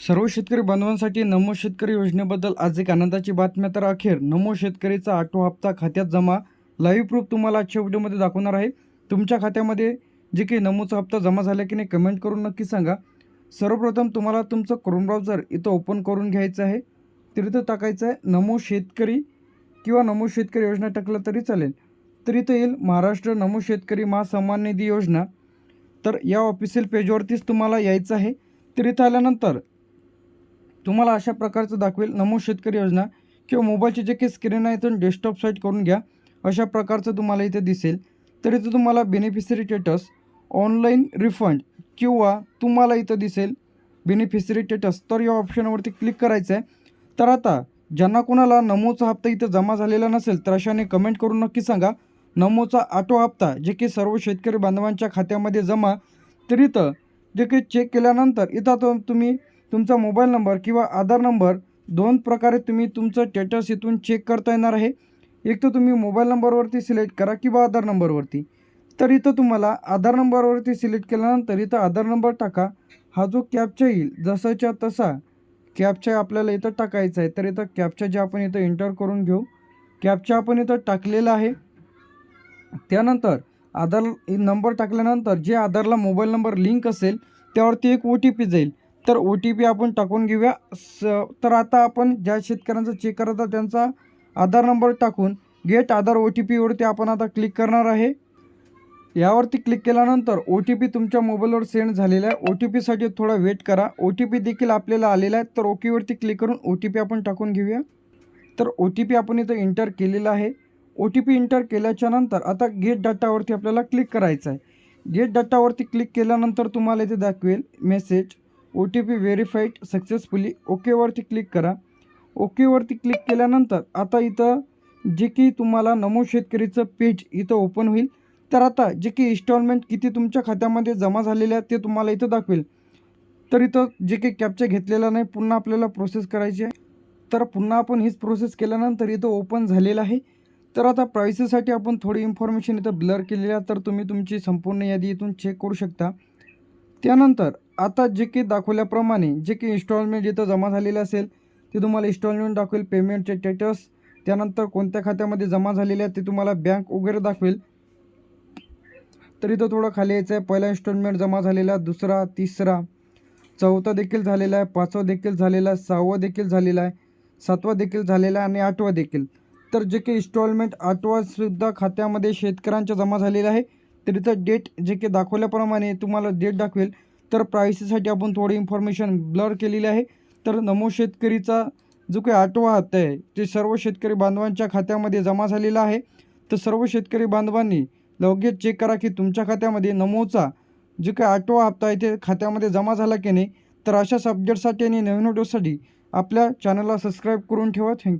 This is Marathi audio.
सर्व शेतकरी बांधवांसाठी नमो शेतकरी योजनेबद्दल आज एक आनंदाची बातमी तर अखेर नमो शेतकरीचा आठवा हप्ता खात्यात जमा लाईव्ह प्रूफ तुम्हाला आजच्या व्हिडिओमध्ये दाखवणार आहे. तुमच्या खात्यामध्ये जे काही नमोचा हप्ता जमा झाला की नाही कमेंट करून नक्की सांगा. सर्वप्रथम तुम्हाला तुमचं क्रोम ब्राउझर इथं ओपन करून घ्यायचं आहे. तर इथं टाकायचं आहे नमो शेतकरी किंवा नमो शेतकरी योजना टाकलं तरी चालेल. तर इथं येईल महाराष्ट्र नमो शेतकरी महासन्मान निधी योजना. तर या ऑफिशियल पेजवरतीच तुम्हाला यायचं आहे. तर इथं आल्यानंतर तुम्हाला अशा प्रकारचं दाखवेल. नमो शेतकरी योजना किंवा मोबाईलचे जे काही स्क्रीन आहे इथून डेस्कटॉप साईट करून घ्या. अशा प्रकारचं तुम्हाला इथे दिसेल. तर इथं तुम्हाला बेनिफिशरी स्टेटस ऑनलाईन रिफंड किंवा तुम्हाला इथं दिसेल बेनिफिशरी स्टेटस तर या ऑप्शनवरती क्लिक करायचं आहे तर आता ज्यांना कोणाला नमोचा हप्ता इथं जमा झालेला नसेल तर अशाने कमेंट करून नक्की सांगा. नमोचा आटो हप्ता जे की सर्व शेतकरी बांधवांच्या खात्यामध्ये जमा. तर इथं जे काही चेक केल्यानंतर इथं तुम्ही तुमचा मोबाईल नंबर किंवा आधार नंबर दोन प्रकारे तुम्ही तुमचं स्टेटस इथून चेक करता येणार आहे. एक तर तुम्ही मोबाईल नंबरवरती सिलेक्ट करा किंवा आधार नंबरवरती. तर इथं तुम्हाला आधार नंबरवरती सिलेक्ट केल्यानंतर इथं आधार नंबर टाका. हा जो कॅपचा येईल जसाच्या तसा कॅपचा आपल्याला इथं टाकायचा आहे. तर इथं कॅपचा जे आपण इथं एंटर करून घेऊ. कॅपचा आपण इथं टाकलेला आहे. त्यानंतर आधार नंबर टाकल्यानंतर जे आधारला मोबाईल नंबर लिंक असेल त्यावरती एक ओ टी पी जाईल. तर ओ टी पी आपण टाकून घेऊया. स तर आता आपण ज्या शेतकऱ्यांचा चेक करत त्यांचा आधार नंबर टाकून गेट आधार ओ टी पीवरती आपण आता क्लिक करणार आहे. यावरती क्लिक केल्यानंतर ओ टी पी तुमच्या मोबाईलवर सेंड झालेला आहे. ओ टी पीसाठी थोडा वेट करा. ओ टी पी देखील आपल्याला आलेला आहे. तर ओकेवरती क्लिक करून ओ टी पी आपण टाकून घेऊया. तर ओ टी पी आपण इथं इंटर केलेला आहे. ओ टी पी इंटर केल्याच्यानंतर आता गेट डाटावरती आपल्याला क्लिक करायचं आहे. गेट डाटावरती क्लिक केल्यानंतर तुम्हाला इथे दाखवेल message O T P verified successfully ओकेवरती click करा. ओकेवरती क्लिक केल्यानंतर आता इथं जे की तुम्हाला नमो शेतकरीचं पेज इथं ओपन होईल. तर आता जे की इन्स्टॉलमेंट किती तुमच्या खात्यामध्ये जमा झालेले आहे ते तुम्हाला इथं दाखवेल. तर इथं जे काही कॅप्चा घेतलेला नाही पुन्हा आपल्याला प्रोसेस करायची आहे. तर पुन्हा आपण हीच प्रोसेस केल्यानंतर इथं ओपन झालेलं आहे. तर आता प्रायसेसाठी आपण थोडी इन्फॉर्मेशन इथं ब्लर केलेली आहे. तर तुम्ही तुमची संपूर्ण यादी इथून चेक करू शकता. त्यानंतर आता जे की दाखवल्याप्रमाणे जे की इन्स्टॉलमेंट जिथं जमा झालेले असेल ते तुम्हाला इन्स्टॉलमेंट दाखवेल पेमेंटचे स्टेटस त्यानंतर कोणत्या खात्यामध्ये जमा झालेले आहे ते तुम्हाला बँक वगैरे दाखवेल. तर इथं थोडं खाली यायचं आहे पहिला इन्स्टॉलमेंट जमा झालेला दुसरा तिसरा चौथा देखील झालेला आहे पाचवा देखील झालेला आहे सहावा देखील झालेला आहे सातवा देखील झालेला आहे आणि आठवा देखील. तर जे काही इन्स्टॉलमेंट आठवासुद्धा खात्यामध्ये शेतकऱ्यांच्या जमा झालेला आहे. तर इथं डेट जे की दाखवल्याप्रमाणे तुम्हाला डेट दाखवेल. तर प्रायसेसाठी आपण थोडी इन्फॉर्मेशन ब्लर केलेली आहे. तर नमो शेतकरीचा जो काही आठवा हप्ता आहे ते सर्व शेतकरी बांधवांच्या खात्यामध्ये जमा झालेला आहे. तर सर्व शेतकरी बांधवांनी लगेच चेक करा की तुमच्या खात्यामध्ये नमोचा जो काही आठवा हप्ता आहे ते खात्यामध्ये जमा झाला की नाही. तर अशा अपडेटसाठी आणि नवीन व्हिडिओसाठी आपल्या चॅनलला सबस्क्राईब करून ठेवा. थँक्यू